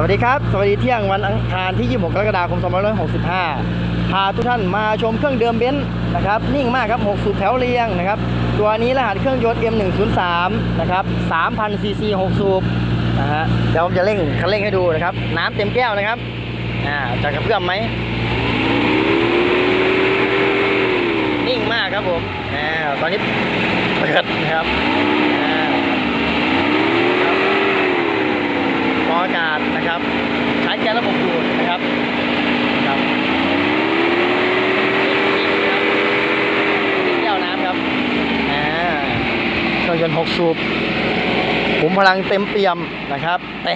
สวัสดีครับ สวัสดีเที่ยงวันอังคารที่ 26 กรกฎาคม 2565 พาทุกท่านมาชมเครื่องเดิมเบนซ์นะครับ นิ่งมากครับ 6 สูบแถวเรียงนะครับ ตัวนี้รหัสเครื่องยนต์ M103 นะครับ 3,000 ซีซี 6 สูบนะฮะ เดี๋ยวผมจะเร่งคันเร่งให้ดูนะครับ น้ำเต็มแก้วนะครับ อ่าจะกระเพื่อมไหม นิ่งมากครับผมอ่าตอนนี้เปิดนะครับอ่า กรองอากาศนะครับ ใช้แก๊สระบบดูดนะครับครับนี่แก้วน้ำครับอ่าเครื่องยนต์6สูบผมพลังเต็มเปี่ยมนะครับ แต่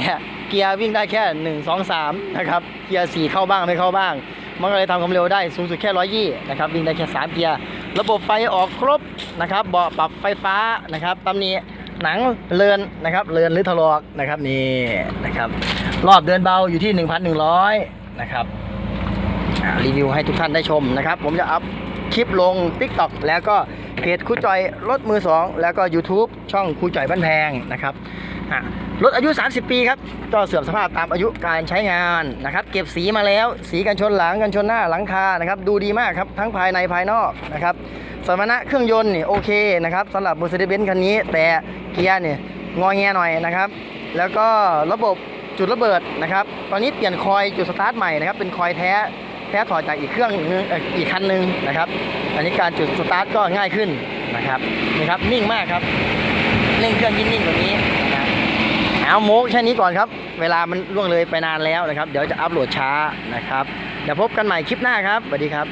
เกียร์วิ่งได้แค่1 2 3นะครับเกียร์4เข้าบ้างไม่เข้าบ้าง มันก็เลยทำความเร็วได้สูงสุดแค่120นะครับวิ่งได้แค่3เกียร์ระบบไฟออกครบนะครับเบาะปรับไฟฟ้านะครับตำหนี้ หนังเลือนนะครับเลือนหรือถลอกนะครับนี่นะครับ รอบเดินเบาอยู่ที่ 1,100 นะครับรีวิวให้ทุกท่านได้ชมนะครับ ผมจะอัพคลิปลง TikTok แล้วก็เพจครูจอยรถมือ 2 แล้วก็ YouTube ช่องครูจอยบ้านแพงนะครับรถอายุ 30 ปีครับก็เสื่อมสภาพตามอายุการใช้งานนะครับ เก็บสีมาแล้ว สีกันชนหลังกันชนหน้าหลังคานะครับ ดูดีมากครับทั้งภายในภายนอกนะครับ สมรรถนะเครื่องยนต์นี่โอเคนะครับสำหรับ Mercedes-Benz คันนี้ แต่เกียร์เนี่ยงอแงหน่อยนะครับ แล้วก็ระบบจุดระเบิดนะครับ ตอนนี้เปลี่ยนคอยจุดสตาร์ทใหม่นะครับ เป็นคอยแท้แท้ถอดจากอีกเครื่องนึงอีกคันหนึงนะครับ อันนี้การจุดสตาร์ทก็ง่ายขึ้นนะครับนี่ครับนิ่งมากครับเร่งเครื่องยิ่งนิ่งกว่านี้นะครับเอาโมกแค่นี้ก่อนครับ เวลามันล่วงเลยไปนานแล้วนะครับ เดี๋ยวจะอัปโหลดช้านะครับ เดี๋ยวพบกันใหม่คลิปหน้าครับสวัสดีครับ